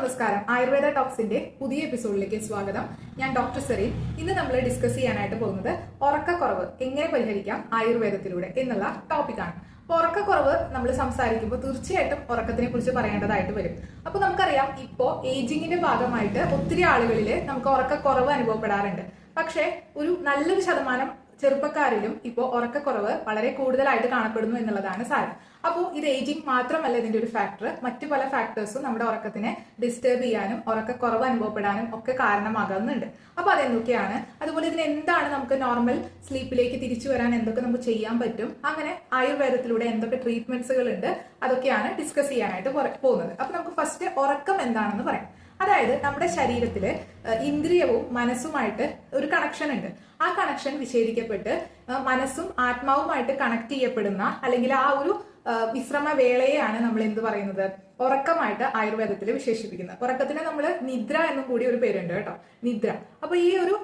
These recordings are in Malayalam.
നമസ്കാരം. ആയുർവേദ ടോക്സിന്റെ പുതിയ എപ്പിസോഡിലേക്ക് സ്വാഗതം. ഞാൻ ഡോക്ടർ സെറീൻ. ഇന്ന് നമ്മൾ ഡിസ്കസ് ചെയ്യാനായിട്ട് പോകുന്നത് ഉറക്കക്കുറവ് എങ്ങനെ പരിഹരിക്കാം ആയുർവേദത്തിലൂടെ എന്നുള്ള ടോപ്പിക്കാണ്. അപ്പൊ ഉറക്കക്കുറവ് നമ്മൾ സംസാരിക്കുമ്പോൾ തീർച്ചയായിട്ടും ഉറക്കത്തിനെ കുറിച്ച് പറയേണ്ടതായിട്ട് വരും. അപ്പൊ നമുക്കറിയാം ഇപ്പോ ഏജിങ്ങിന്റെ ഭാഗമായിട്ട് ഒത്തിരി ആളുകളിൽ നമുക്ക് ഉറക്കക്കുറവ് അനുഭവപ്പെടാറുണ്ട്. പക്ഷേ ഒരു നല്ലൊരു ശതമാനം ചെറുപ്പക്കാരിലും ഇപ്പോൾ ഉറക്കക്കുറവ് വളരെ കൂടുതലായിട്ട് കാണപ്പെടുന്നു എന്നുള്ളതാണ് സാരം. അപ്പോൾ ഇത് ഏജിങ് മാത്രമല്ല ഇതിന്റെ ഒരു ഫാക്ടർ മറ്റു പല ഫാക്ടേഴ്സും നമ്മുടെ ഉറക്കത്തിനെ ഡിസ്റ്റർബ് ചെയ്യാനും ഉറക്കക്കുറവ് അനുഭവപ്പെടാനും ഒക്കെ കാരണമാകുന്നുണ്ട്. അപ്പോൾ അതെന്തൊക്കെയാണ് അതുപോലെ ഇതിന് എന്താണ് നമുക്ക് നോർമൽ സ്ലീപ്പിലേക്ക് തിരിച്ചു വരാൻ എന്തൊക്കെ നമുക്ക് ചെയ്യാൻ പറ്റും? അങ്ങനെ ആയുർവേദത്തിലൂടെ എന്തൊക്കെ ട്രീറ്റ്മെന്റ്സുകൾ ഉണ്ട്? അതൊക്കെയാണ് ഡിസ്കസ് ചെയ്യാനായിട്ട് പോകുന്നത്. അപ്പോൾ നമുക്ക് ഫസ്റ്റ് ഉറക്കം എന്താണെന്ന് പറയാം. അതായത് നമ്മുടെ ശരീരത്തിൽ ഇന്ദ്രിയവും മനസ്സുമായിട്ട് ഒരു കണക്ഷൻ ഉണ്ട്. ആ കണക്ഷൻ വിച്ഛേദിക്കപ്പെട്ട് മനസ്സും ആത്മാവുമായിട്ട് കണക്ട് ചെയ്യപ്പെടുന്ന അല്ലെങ്കിൽ ആ ഒരു വിശ്രമ വേളയെയാണ് നമ്മൾ എന്ത് പറയുന്നത്? ഉറക്കമായിട്ട് ആയുർവേദത്തിൽ വിശേഷിപ്പിക്കുന്നത്. ഉറക്കത്തിന് നമ്മൾ നിദ്ര എന്നും കൂടി ഒരു പേരുണ്ട് കേട്ടോ. നിദ്ര. അപ്പൊ ഈ ഒരു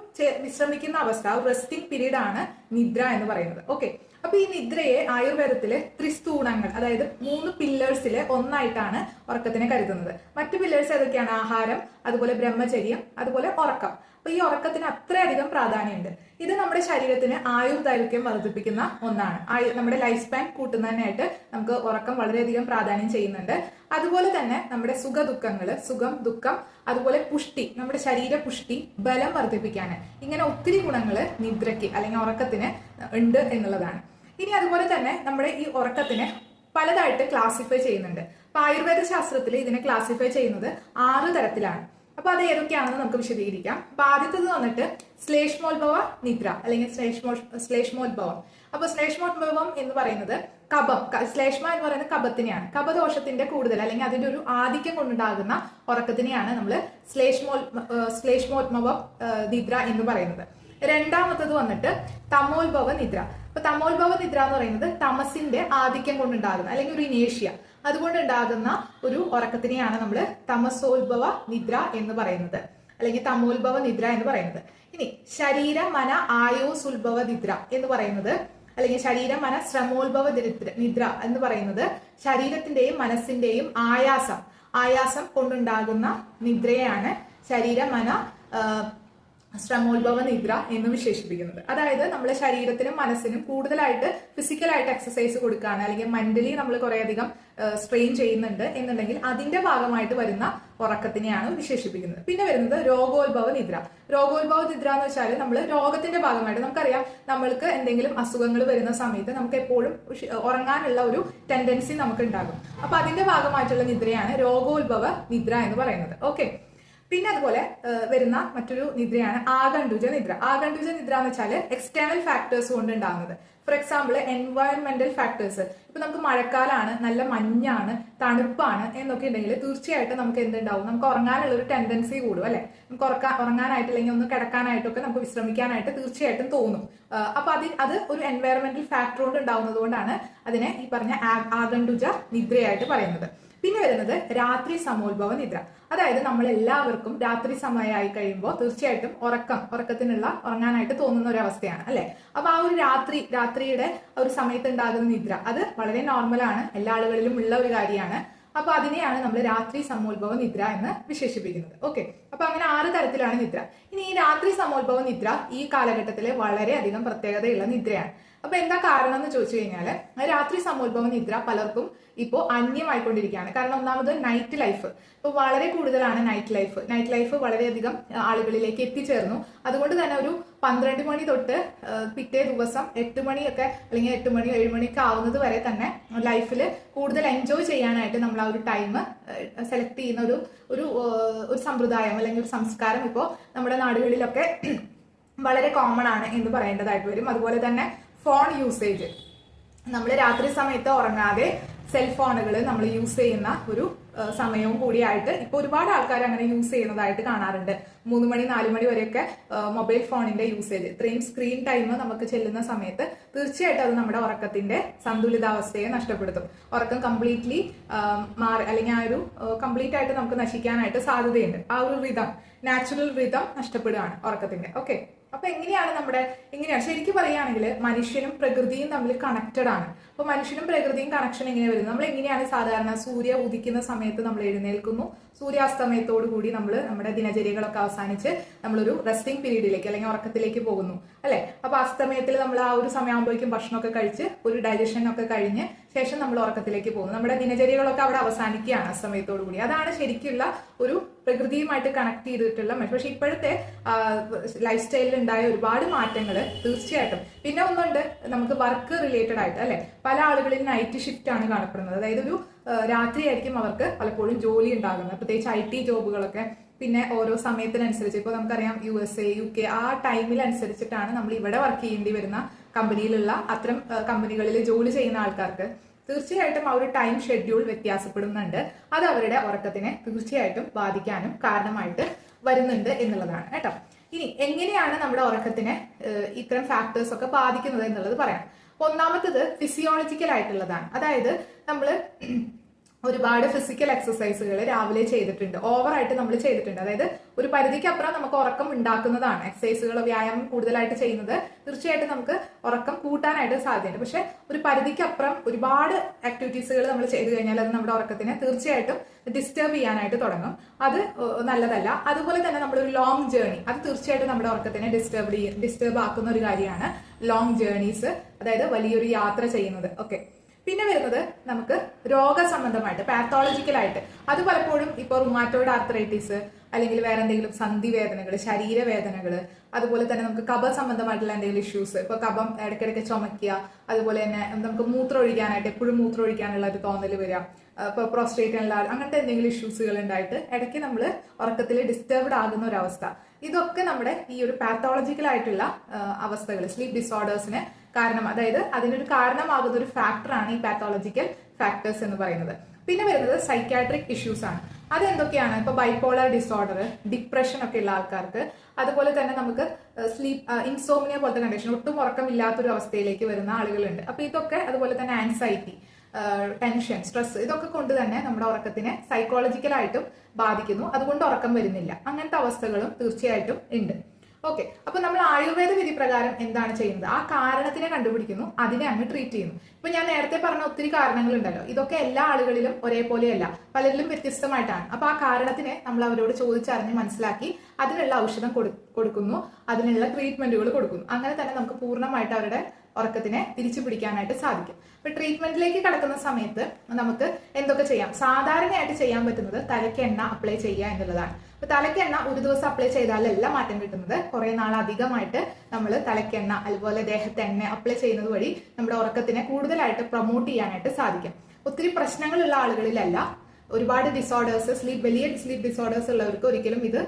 വിശ്രമിക്കുന്ന അവസ്ഥ റെസ്റ്റിംഗ് പീരീഡ് ആണ് നിദ്ര എന്ന് പറയുന്നത്. ഓക്കെ അപ്പൊ ഈ നിദ്രയെ ആയുർവേദത്തിലെ ത്രിസ്തൂണങ്ങൾ അതായത് മൂന്ന് പില്ലേഴ്സിലെ ഒന്നായിട്ടാണ് ഉറക്കത്തിനെ കരുതുന്നത്. മറ്റു പില്ലേഴ്സ് ഏതൊക്കെയാണ്? ആഹാരം അതുപോലെ ബ്രഹ്മചര്യം അതുപോലെ ഉറക്കം. അപ്പൊ ഈ ഉറക്കത്തിന് അത്രയധികം പ്രാധാന്യമുണ്ട്. ഇത് നമ്മുടെ ശരീരത്തിന് ആയുർദൈർഘ്യം വർദ്ധിപ്പിക്കുന്ന ഒന്നാണ്. നമ്മുടെ ലൈഫ് സ്പാൻ കൂട്ടുന്നതിനായിട്ട് നമുക്ക് ഉറക്കം വളരെയധികം പ്രാധാന്യം ചെയ്യുന്നുണ്ട്. അതുപോലെ തന്നെ നമ്മുടെ സുഖ ദുഃഖങ്ങൾ സുഖം ദുഃഖം അതുപോലെ പുഷ്ടി നമ്മുടെ ശരീര പുഷ്ടി ബലം വർദ്ധിപ്പിക്കാൻ ഇങ്ങനെ ഒത്തിരി ഗുണങ്ങൾ നിദ്രയ്ക്ക് അല്ലെങ്കിൽ ഉറക്കത്തിന് ഉണ്ട് എന്നുള്ളതാണ്. ഇനി അതുപോലെ തന്നെ നമ്മുടെ ഈ ഉറക്കത്തിനെ പലതായിട്ട് ക്ലാസിഫൈ ചെയ്യുന്നുണ്ട്. അപ്പൊ ആയുർവേദ ശാസ്ത്രത്തിൽ ഇതിനെ ക്ലാസിഫൈ ചെയ്യുന്നത് ആറ് തരത്തിലാണ്. അപ്പൊ അത് ഏതൊക്കെയാണെന്ന് നമുക്ക് വിശദീകരിക്കാം. അപ്പൊ ആദ്യത്തത് വന്നിട്ട് ശ്ലേഷ്മോത്ഭവ നിദ്ര അല്ലെങ്കിൽ ശ്ലേഷ്മോ ശ്ലേഷ്മോത്ഭവം. അപ്പൊ ശ്ലേഷ്മോത്ഭവം എന്ന് പറയുന്നത് കബം ശ്ലേഷ്മ എന്ന് പറയുന്നത് കപത്തിനെയാണ്. കപദോഷത്തിന്റെ കൂടുതൽ അല്ലെങ്കിൽ അതിന്റെ ഒരു ആധിക്യം കൊണ്ടുണ്ടാകുന്ന ഉറക്കത്തിനെയാണ് നമ്മൾ ശ്ലേഷ്മോ ശ്ലേഷ്മോത്മവം നിദ്ര എന്ന് പറയുന്നത്. രണ്ടാമത്തത് വന്നിട്ട് തമോത്ഭവ നിദ്ര. അപ്പൊ തമോത്ഭവ നിദ്ര എന്ന് പറയുന്നത് തമസിന്റെ ആധിക്യം കൊണ്ടുണ്ടാകുന്ന അല്ലെങ്കിൽ ഒരു ഇനേഷ്യ. അതുകൊണ്ട് ഉണ്ടാകുന്ന ഒരു ഉറക്കത്തിനെയാണ് നമ്മൾ തമസോത്ഭവ നിദ്ര എന്ന് പറയുന്നത്. അല്ലെങ്കിൽ തമോത്ഭവ നിദ്ര എന്ന് പറയുന്നത്. ഇനി ശരീര മന ആയോസ് ആയോസുത്ഭവ നിദ്ര എന്ന് പറയുന്നത് അല്ലെങ്കിൽ ശരീര മന ശ്രമോത്ഭവ നിദ്ര എന്ന് പറയുന്നത് ശരീരത്തിന്റെയും മനസ്സിന്റെയും ആയാസം ആയാസം കൊണ്ടുണ്ടാകുന്ന നിദ്രയാണ് ശരീര മന ശ്രമോത്ഭവ നിദ്ര എന്ന് വിശേഷിപ്പിക്കുന്നത് അതായത് നമ്മുടെ ശരീരത്തിനും മനസ്സിനും കൂടുതലായിട്ട് ഫിസിക്കലായിട്ട് എക്സസൈസ് കൊടുക്കുകയാണ് അല്ലെങ്കിൽ മെന്റലി നമ്മൾ കുറേയധികം സ്ട്രെയിൻ ചെയ്യുന്നുണ്ട് എന്നുണ്ടെങ്കിൽ അതിന്റെ ഭാഗമായിട്ട് വരുന്ന ഉറക്കത്തിനെയാണ് വിശേഷിപ്പിക്കുന്നത്. പിന്നെ വരുന്നത് രോഗോത്ഭവ നിദ്ര രോഗോത്ഭവ നിദ്ര എന്ന് വെച്ചാൽ നമ്മൾ രോഗത്തിന്റെ ഭാഗമായിട്ട് നമുക്കറിയാം. നമ്മൾക്ക് എന്തെങ്കിലും അസുഖങ്ങൾ വരുന്ന സമയത്ത് നമുക്ക് എപ്പോഴും ഉറങ്ങാനുള്ള ഒരു ടെൻഡൻസി നമുക്ക് ഉണ്ടാകും അപ്പൊ അതിന്റെ ഭാഗമായിട്ടുള്ള നിദ്രയാണ് രോഗോത്ഭവ നിദ്ര എന്ന് പറയുന്നത്. ഓക്കെ പിന്നെ അതുപോലെ വരുന്ന മറ്റൊരു നിദ്രയാണ് ആഗണ്ഡുജ നിദ്ര. ആഗണ്ഡുജ നിദ്ര എന്ന് വെച്ചാൽ എക്സ്റ്റേണൽ ഫാക്ടേഴ്സ് കൊണ്ട് ഉണ്ടാകുന്നത്. ഫോർ എക്സാമ്പിൾ എൻവയൺമെന്റൽ ഫാക്ടേഴ്സ് ഇപ്പൊ നമുക്ക് മഴക്കാലാണ് നല്ല മഞ്ഞാണ് തണുപ്പാണ് എന്നൊക്കെ ഉണ്ടെങ്കിൽ തീർച്ചയായിട്ടും നമുക്ക് എന്തുണ്ടാവും? നമുക്ക് ഉറങ്ങാനുള്ള ഒരു ടെൻഡൻസി കൂടും അല്ലെ? നമുക്ക് ഉറക്കാൻ ഉറങ്ങാനായിട്ട് അല്ലെങ്കിൽ ഒന്ന് കിടക്കാനായിട്ടൊക്കെ നമുക്ക് വിശ്രമിക്കാനായിട്ട് തീർച്ചയായിട്ടും തോന്നും. അപ്പൊ അത് അത് ഒരു എൻവയറമെന്റൽ ഫാക്ടർ കൊണ്ട് ഉണ്ടാവുന്നത് കൊണ്ടാണ് അതിനെ ഈ പറഞ്ഞ ആകണ്ടുജ നിദ്രയായിട്ട് പറയുന്നത്. പിന്നെ വരുന്നത് രാത്രി സമോത്ഭവ നിദ്ര. അതായത് നമ്മൾ എല്ലാവർക്കും രാത്രി സമയമായി കഴിയുമ്പോൾ തീർച്ചയായിട്ടും ഉറക്കം ഉറക്കത്തിനുള്ള ഉറങ്ങാനായിട്ട് തോന്നുന്ന ഒരു അവസ്ഥയാണ് അല്ലെ? അപ്പൊ ആ ഒരു രാത്രി രാത്രിയുടെ ഒരു സമയത്ത് ഉണ്ടാകുന്ന നിദ്ര അത് വളരെ നോർമലാണ് എല്ലാ ആളുകളിലും ഉള്ള ഒരു കാര്യമാണ്. അപ്പൊ അതിനെയാണ് നമ്മൾ രാത്രി സമോത്ഭവ നിദ്ര എന്ന് വിശേഷിപ്പിക്കുന്നത്. ഓക്കെ. അപ്പൊ അങ്ങനെ ആറ് തരത്തിലാണ് നിദ്ര. ഇനി ഈ രാത്രി സമോത്ഭവ നിദ്ര ഈ കാലഘട്ടത്തിലെ വളരെയധികം പ്രത്യേകതയുള്ള നിദ്രയാണ്. അപ്പൊ എന്താ കാരണം എന്ന് ചോദിച്ചു കഴിഞ്ഞാൽ രാത്രി സമോത്ഭവ നിദ്ര പലർക്കും ഇപ്പോൾ അന്യമായിക്കൊണ്ടിരിക്കുകയാണ്. കാരണം ഒന്നാമത് നൈറ്റ് ലൈഫ് ഇപ്പോൾ വളരെ കൂടുതലാണ് നൈറ്റ് ലൈഫ് നൈറ്റ് ലൈഫ് വളരെയധികം ആളുകളിലേക്ക് എത്തിച്ചേർന്നു. അതുകൊണ്ട് തന്നെ ഒരു പന്ത്രണ്ട് മണി തൊട്ട് പിറ്റേ ദിവസം എട്ട് മണിയൊക്കെ അല്ലെങ്കിൽ എട്ട് മണി ഏഴ് മണിയൊക്കെ ആവുന്നത് വരെ തന്നെ ലൈഫിൽ കൂടുതൽ എൻജോയ് ചെയ്യാനായിട്ട് നമ്മൾ ആ ഒരു ടൈം സെലക്ട് ചെയ്യുന്ന ഒരു ഒരു ഒരു സമ്പ്രദായം അല്ലെങ്കിൽ ഒരു സംസ്കാരം ഇപ്പോൾ നമ്മുടെ നാടുകളിലൊക്കെ വളരെ കോമൺ ആണ് എന്ന് പറയേണ്ടതായിട്ട് വരും. അതുപോലെ തന്നെ ഫോൺ യൂസേജ് നമ്മൾ രാത്രി സമയത്ത് ഉറങ്ങാതെ സെൽഫോണുകൾ നമ്മൾ യൂസ് ചെയ്യുന്ന ഒരു സമയവും കൂടിയായിട്ട് ഇപ്പോൾ ഒരുപാട് ആൾക്കാർ അങ്ങനെ യൂസ് ചെയ്യുന്നതായിട്ട് കാണാറുണ്ട്. മൂന്ന് മണി നാല് മണി വരെയൊക്കെ മൊബൈൽ ഫോണിന്റെ യൂസേജ് ഇത്രയും സ്ക്രീൻ ടൈം നമുക്ക് ചെല്ലുന്ന സമയത്ത് തീർച്ചയായിട്ടും അത് നമ്മുടെ ഉറക്കത്തിന്റെ സന്തുലിതാവസ്ഥയെ നഷ്ടപ്പെടുത്തും. ഉറക്കം കംപ്ലീറ്റ്ലി മാറി അല്ലെങ്കിൽ ആ ഒരു കംപ്ലീറ്റ് ആയിട്ട് നമുക്ക് നശിക്കാനായിട്ട് സാധ്യതയുണ്ട്. ആ ഒരു റിതം നാച്ചുറൽ റിതം നഷ്ടപ്പെടുകയാണ് ഉറക്കത്തിന്റെ. ഓക്കെ അപ്പൊ എങ്ങനെയാണ് നമ്മുടെ എങ്ങനെയാണ്? ശരിക്കും പറയുകയാണെങ്കിൽ മനുഷ്യനും പ്രകൃതിയും തമ്മിൽ കണക്റ്റഡ് ആണ്. അപ്പൊ മനുഷ്യനും പ്രകൃതിയും കണക്ഷൻ എങ്ങനെ വരുന്നത്? നമ്മൾ എങ്ങനെയാണ് സാധാരണ സൂര്യ ഉദിക്കുന്ന സമയത്ത് നമ്മൾ എഴുന്നേൽക്കുന്നു? സൂര്യാസ്തമയത്തോടു കൂടി നമ്മൾ നമ്മുടെ ദിനചര്യകളൊക്കെ അവസാനിച്ച് നമ്മളൊരു റെസ്റ്റിംഗ് പീരീഡിലേക്ക് അല്ലെങ്കിൽ ഉറക്കത്തിലേക്ക് പോകുന്നു അല്ലെ? അപ്പൊ അസ്തമയത്തിൽ നമ്മൾ ആ ഒരു സമയമാകുമ്പോഴേക്കും ഭക്ഷണമൊക്കെ കഴിച്ച് ഒരു ഡൈജഷൻ ഒക്കെ കഴിഞ്ഞ് ശേഷം നമ്മൾ ഉറക്കത്തിലേക്ക് പോകുന്നു. നമ്മുടെ ദിനചര്യകളൊക്കെ അവിടെ അവസാനിക്കുകയാണ് അസ്തമയത്തോടു കൂടി അതാണ് ശരിക്കുള്ള ഒരു പ്രകൃതിയുമായിട്ട് കണക്ട് ചെയ്തിട്ടുള്ള പക്ഷെ ഇപ്പോഴത്തെ ലൈഫ് സ്റ്റൈലിൽ ഉണ്ടായ ഒരുപാട് മാറ്റങ്ങൾ തീർച്ചയായിട്ടും. പിന്നെ ഒന്നുണ്ട് നമുക്ക് വർക്ക് റിലേറ്റഡ് ആയിട്ട് അല്ലെ? പല ആളുകളിൽ നൈറ്റ് ഷിഫ്റ്റ് ആണ് കാണപ്പെടുന്നത്. അതായത് ഒരു രാത്രിയായിരിക്കും അവർക്ക് പലപ്പോഴും ജോലി ഉണ്ടാകുന്നത്. പ്രത്യേകിച്ച് ഐ ടി ജോബുകളൊക്കെ. പിന്നെ ഓരോ സമയത്തിനനുസരിച്ച് ഇപ്പോൾ നമുക്കറിയാം U S A U K ആ ടൈമിലനുസരിച്ചിട്ടാണ് നമ്മൾ ഇവിടെ വർക്ക് ചെയ്യേണ്ടി വരുന്ന കമ്പനിയിലുള്ള അത്തരം കമ്പനികളിൽ ജോലി ചെയ്യുന്ന ആൾക്കാർക്ക്. തീർച്ചയായിട്ടും ആ ഒരു ടൈം ഷെഡ്യൂൾ വ്യത്യാസപ്പെടുന്നുണ്ട്. അത് അവരുടെ ഉറക്കത്തിനെ തീർച്ചയായിട്ടും ബാധിക്കാനും കാരണമായിട്ട് വരുന്നുണ്ട് എന്നുള്ളതാണ് കേട്ടോ. ഇനി എങ്ങനെയാണ് നമ്മുടെ ഉറക്കത്തിനെ ഇത്തരം ഫാക്ടേഴ്സ് ഒക്കെ ബാധിക്കുന്നത് എന്നുള്ളത് പറയാം. ഒന്നാമത്തത് ഫിസിയോളജിക്കൽ ആയിട്ടുള്ളതാണ്. അതായത് നമ്മൾ ഒരുപാട് ഫിസിക്കൽ എക്സസൈസുകൾ രാവിലെ ചെയ്തിട്ടുണ്ട്. ഓവറായിട്ട് നമ്മൾ ചെയ്തിട്ടുണ്ട്. അതായത് ഒരു പരിധിക്കപ്പുറം നമുക്ക് ഉറക്കം ഉണ്ടാക്കുന്നതാണ്. എക്സസൈസുകൾ വ്യായാമം കൂടുതലായിട്ട് ചെയ്യുന്നത് തീർച്ചയായിട്ടും നമുക്ക് ഉറക്കം കൂട്ടാനായിട്ട് സാധ്യതയുണ്ട്. പക്ഷെ ഒരു പരിധിക്കപ്പുറം ഒരുപാട് ആക്ടിവിറ്റീസുകൾ നമ്മൾ ചെയ്തു കഴിഞ്ഞാൽ അത് നമ്മുടെ ഉറക്കത്തിനെ തീർച്ചയായിട്ടും ഡിസ്റ്റർബ് ചെയ്യാനായിട്ട് തുടങ്ങും. അത് നല്ലതല്ല. അതുപോലെ തന്നെ നമ്മളൊരു ലോങ് ജേർണി അത് തീർച്ചയായിട്ടും നമ്മുടെ ഉറക്കത്തിനെ ഡിസ്റ്റർബ് ഡിസ്റ്റർബ് ആക്കുന്ന ഒരു കാര്യമാണ് ലോങ് ജേർണീസ് അതായത് വലിയൊരു യാത്ര ചെയ്യുന്നത്. ഓക്കെ പിന്നെ വരുന്നത് നമുക്ക് രോഗസംബന്ധമായിട്ട് പാത്തോളജിക്കലായിട്ട് അത് പലപ്പോഴും ഇപ്പോൾ റുമാറ്റോയിഡ് ആർത്രൈറ്റിസ് അല്ലെങ്കിൽ വേറെ എന്തെങ്കിലും സന്ധി വേദനകൾ ശരീരവേദനകൾ അതുപോലെ തന്നെ നമുക്ക് കബ സംബന്ധമായിട്ടുള്ള എന്തെങ്കിലും ഇഷ്യൂസ് ഇപ്പൊ കബം ഇടയ്ക്കിടയ്ക്ക് ചുമക്കുക അതുപോലെ തന്നെ നമുക്ക് മൂത്രം ഒഴിക്കാനായിട്ട് എപ്പോഴും മൂത്രം ഒഴിക്കാനുള്ള ഒരു തോന്നൽ വരിക ഇപ്പൊ പ്രോസ്ട്രേറ്റ് അങ്ങനത്തെ എന്തെങ്കിലും ഇഷ്യൂസുകൾ ഉണ്ടായിട്ട് ഇടയ്ക്ക് നമ്മൾ ഉറക്കത്തിൽ ഡിസ്റ്റർബ്ഡ് ആകുന്ന ഒരു അവസ്ഥ. ഇതൊക്കെ നമ്മുടെ ഈ ഒരു പാത്തോളജിക്കൽ ആയിട്ടുള്ള അവസ്ഥകൾ സ്ലീപ്പ് ഡിസോർഡേഴ്സിന് കാരണം അതായത് അതിനൊരു കാരണമാകുന്ന ഒരു ഫാക്ടറാണ് ഈ പാത്തോളജിക്കൽ ഫാക്ടേഴ്സ് എന്ന് പറയുന്നത്. പിന്നെ വരുന്നത് സൈക്കാട്രിക് ഇഷ്യൂസ് ആണ്. അതെന്തൊക്കെയാണ്? ഇപ്പൊ ബൈപ്പോളർ ഡിസോർഡർ ഡിപ്രഷൻ ഒക്കെ ഉള്ള ആൾക്കാർക്ക് അതുപോലെ തന്നെ നമുക്ക് സ്ലീപ്പ് ഇൻസോമിനിയ പോലത്തെ കണ്ടീഷൻ ഒട്ടും ഉറക്കമില്ലാത്തൊരു അവസ്ഥയിലേക്ക് വരുന്ന ആളുകളുണ്ട്. അപ്പൊ ഇതൊക്കെ അതുപോലെ തന്നെ ആൻസൈറ്റി ടെൻഷൻ സ്ട്രെസ് ഇതൊക്കെ കൊണ്ട് തന്നെ നമ്മുടെ ഉറക്കത്തിനെ സൈക്കോളജിക്കലായിട്ടും ബാധിക്കുന്നു. അതുകൊണ്ട് ഉറക്കം വരുന്നില്ല. അങ്ങനത്തെ അവസ്ഥകളും തീർച്ചയായിട്ടും ഉണ്ട്. ഓക്കെ അപ്പൊ നമ്മൾ ആയുർവേദ വിധി പ്രകാരം എന്താണ് ചെയ്യുന്നത്? ആ കാരണത്തിനെ കണ്ടുപിടിക്കുന്നു അതിനെ അങ്ങ് ട്രീറ്റ് ചെയ്യുന്നു. ഇപ്പൊ ഞാൻ നേരത്തെ പറഞ്ഞ ഒത്തിരി കാരണങ്ങൾ ഉണ്ടല്ലോ ഇതൊക്കെ എല്ലാ ആളുകളിലും ഒരേപോലെയല്ല. പലരിലും വ്യത്യസ്തമായിട്ടാണ്. അപ്പൊ ആ കാരണത്തിനെ നമ്മൾ അവരോട് ചോദിച്ചറിഞ്ഞ് മനസ്സിലാക്കി അതിനുള്ള ഔഷധം കൊടു- കൊടുക്കുന്നു. അതിനുള്ള ട്രീറ്റ്മെന്റുകൾ കൊടുക്കുന്നു. അങ്ങനെ തന്നെ നമുക്ക് പൂർണമായിട്ട് അവരുടെ ഉറക്കത്തിനെ തിരിച്ചു പിടിക്കാനായിട്ട് സാധിക്കും. അപ്പൊ ട്രീറ്റ്മെന്റിലേക്ക് കടക്കുന്ന സമയത്ത് നമുക്ക് എന്തൊക്കെ ചെയ്യാം? സാധാരണയായിട്ട് ചെയ്യാൻ പറ്റുന്നത് തലയ്ക്ക് എണ്ണ അപ്ലൈ ചെയ്യുക എന്നുള്ളതാണ്. അപ്പൊ തലയ്ക്ക് എണ്ണ ഒരു ദിവസം അപ്ലൈ ചെയ്താലല്ല മാറ്റം കിട്ടുന്നത്. കുറെ നാൾ അധികമായിട്ട് നമ്മൾ തലയ്ക്കെണ്ണ അതുപോലെ ദേഹത്തെ എണ്ണ അപ്ലൈ ചെയ്യുന്നത് വഴി നമ്മുടെ ഉറക്കത്തിനെ കൂടുതലായിട്ട് പ്രൊമോട്ട് ചെയ്യാനായിട്ട് സാധിക്കും. ഒത്തിരി പ്രശ്നങ്ങളുള്ള ആളുകളിലല്ല. ഒരുപാട് ഡിസോർഡേഴ്സ് സ്ലീപ്പ് വലിയ സ്ലീപ്പ് ഡിസോർഡേഴ്സ് ഉള്ളവർക്ക് ഒരിക്കലും ഇത്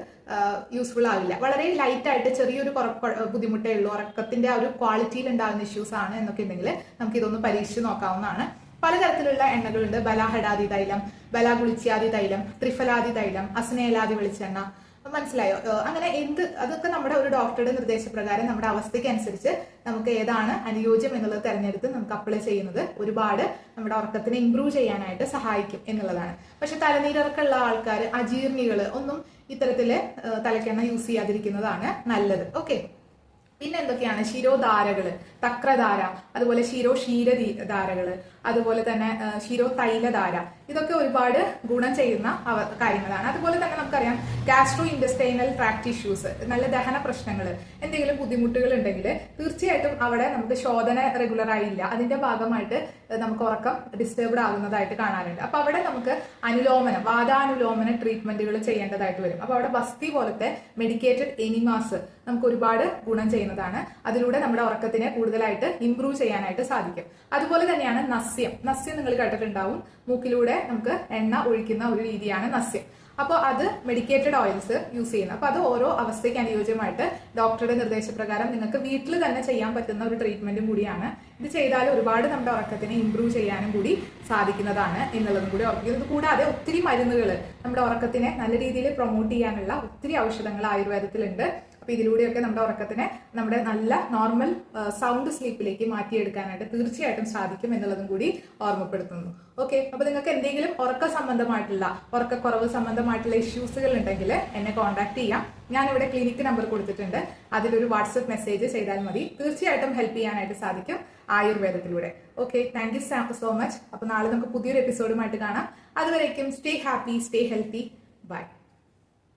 യൂസ്ഫുൾ ആവില്ല. വളരെ ലൈറ്റ് ആയിട്ട് ചെറിയൊരു ബുദ്ധിമുട്ടേ ഉള്ളൂ. ഉറക്കത്തിന്റെ ആ ഒരു ക്വാളിറ്റിയിൽ ഉണ്ടാകുന്ന ഇഷ്യൂസ് ആണ് എന്നൊക്കെ ഉണ്ടെങ്കിൽ നമുക്ക് ഇതൊന്ന് പരീക്ഷിച്ച് നോക്കാവുന്നതാണ്. പലതരത്തിലുള്ള എണ്ണകളുണ്ട്. ബലാഹടാദി തൈലം ബലാഗുളിച്യാദി തൈലം ത്രിഫലാദി തൈലം അസ്നേലാദി വെളിച്ചെണ്ണ. മനസ്സിലായോ? അങ്ങനെ എന്ത് അതൊക്കെ നമ്മുടെ ഒരു ഡോക്ടറുടെ നിർദ്ദേശപ്രകാരം നമ്മുടെ അവസ്ഥയ്ക്ക് അനുസരിച്ച് നമുക്ക് ഏതാണ് അനുയോജ്യം എന്നുള്ളത് തിരഞ്ഞെടുത്ത് നമുക്ക് അപ്ലൈ ചെയ്യുന്നത് ഒരുപാട് നമ്മുടെ ഉറക്കത്തിനെ ഇമ്പ്രൂവ് ചെയ്യാനായിട്ട് സഹായിക്കും എന്നുള്ളതാണ്. പക്ഷെ തലനീരിറക്കമുള്ള ആൾക്കാർ അജീർണികൾ ഒന്നും ഇത്തരത്തിൽ തലക്കെണ്ണ യൂസ് ചെയ്യാതിരിക്കുന്നതാണ് നല്ലത്. ഓക്കെ പിന്നെ എന്തൊക്കെയാണ്? ശിരോധാരകൾ തക്രധാര അതുപോലെ ശിരോ ക്ഷീരധാരകൾ അതുപോലെ തന്നെ ശിരോ തൈലധാര. ഇതൊക്കെ ഒരുപാട് ഗുണം ചെയ്യുന്ന കാര്യങ്ങളാണ്. അതുപോലെ തന്നെ നമുക്കറിയാം ഗാസ്ട്രോ ഇൻഡസ്റ്റൈനൽ ട്രാക്ട് ഇഷ്യൂസ് നല്ല ദഹന പ്രശ്നങ്ങൾ എന്തെങ്കിലും ബുദ്ധിമുട്ടുകൾ ഉണ്ടെങ്കിൽ തീർച്ചയായിട്ടും അവിടെ നമുക്ക് ശോധന റെഗുലർ ആയില്ല. അതിന്റെ ഭാഗമായിട്ട് നമുക്ക് ഉറക്കം ഡിസ്റ്റർബ്ഡ് ആകുന്നതായിട്ട് കാണാനുണ്ട്. അപ്പൊ അവിടെ നമുക്ക് അനുലോമനം വാദാനുലോമന ട്രീറ്റ്മെന്റുകൾ ചെയ്യേണ്ടതായിട്ട് വരും. അപ്പൊ അവിടെ ബസ്തി പോലത്തെ മെഡിക്കേറ്റഡ് എനിമാസ് നമുക്ക് ഒരുപാട് ഗുണം ചെയ്യുന്നതാണ്. അതിലൂടെ നമ്മുടെ ഉറക്കത്തിനെ കൂടുതലായിട്ട് ഇംപ്രൂവ് ചെയ്യാനായിട്ട് സാധിക്കും. അതുപോലെ തന്നെയാണ് നസ്യം. നസ്യം നിങ്ങൾ കേട്ടിട്ടുണ്ടാവും. മൂക്കിലൂടെ നമുക്ക് എണ്ണ ഒഴിക്കുന്ന ഒരു രീതിയാണ് നസ്യം. അപ്പോൾ അത് മെഡിക്കേറ്റഡ് ഓയിൽസ് യൂസ് ചെയ്യുന്നത്. അപ്പോൾ അത് ഓരോ അവസ്ഥയ്ക്ക് അനുയോജ്യമായിട്ട് ഡോക്ടറുടെ നിർദ്ദേശപ്രകാരം നിങ്ങൾക്ക് വീട്ടിൽ തന്നെ ചെയ്യാൻ പറ്റുന്ന ഒരു ട്രീറ്റ്മെന്റും കൂടിയാണ്. ഇത് ചെയ്താൽ ഒരുപാട് നമ്മുടെ ഉറക്കത്തിനെ ഇംപ്രൂവ് ചെയ്യാനും കൂടി സാധിക്കുന്നതാണ് എന്നുള്ളതും കൂടി ഓർക്കുക ഇത് കൂടാതെ ഒത്തിരി മരുന്നുകൾ നമ്മുടെ ഉറക്കത്തിനെ നല്ല രീതിയിൽ പ്രൊമോട്ട് ചെയ്യാനുള്ള ഒത്തിരി ഔഷധങ്ങൾ ആയുർവേദത്തിലുണ്ട്. അപ്പൊ ഇതിലൂടെയൊക്കെ നമ്മുടെ ഉറക്കത്തിനെ നമ്മുടെ നല്ല നോർമൽ സൗണ്ട് സ്ലീപ്പിലേക്ക് മാറ്റിയെടുക്കാനായിട്ട് തീർച്ചയായിട്ടും സാധിക്കും എന്നുള്ളതും കൂടി ഓർമ്മപ്പെടുത്തുന്നു. ഓക്കെ അപ്പോൾ നിങ്ങൾക്ക് എന്തെങ്കിലും ഉറക്ക സംബന്ധമായിട്ടുള്ള ഉറക്കക്കുറവ് സംബന്ധമായിട്ടുള്ള ഇഷ്യൂസുകൾ ഉണ്ടെങ്കിൽ എന്നെ കോൺടാക്ട് ചെയ്യാം. ഞാനിവിടെ ക്ലിനിക്ക് നമ്പർ കൊടുത്തിട്ടുണ്ട്. അതിലൊരു വാട്സപ്പ് മെസ്സേജ് ചെയ്താൽ മതി. തീർച്ചയായിട്ടും ഹെൽപ്പ് ചെയ്യാനായിട്ട് സാധിക്കും ആയുർവേദത്തിലൂടെ. Okay thank you so much അപ്പോൾ നാളെ നമുക്ക് പുതിയൊരു എപ്പിസോഡുമായിട്ട് കാണാം. അതുവരേക്കും stay happy stay healthy bye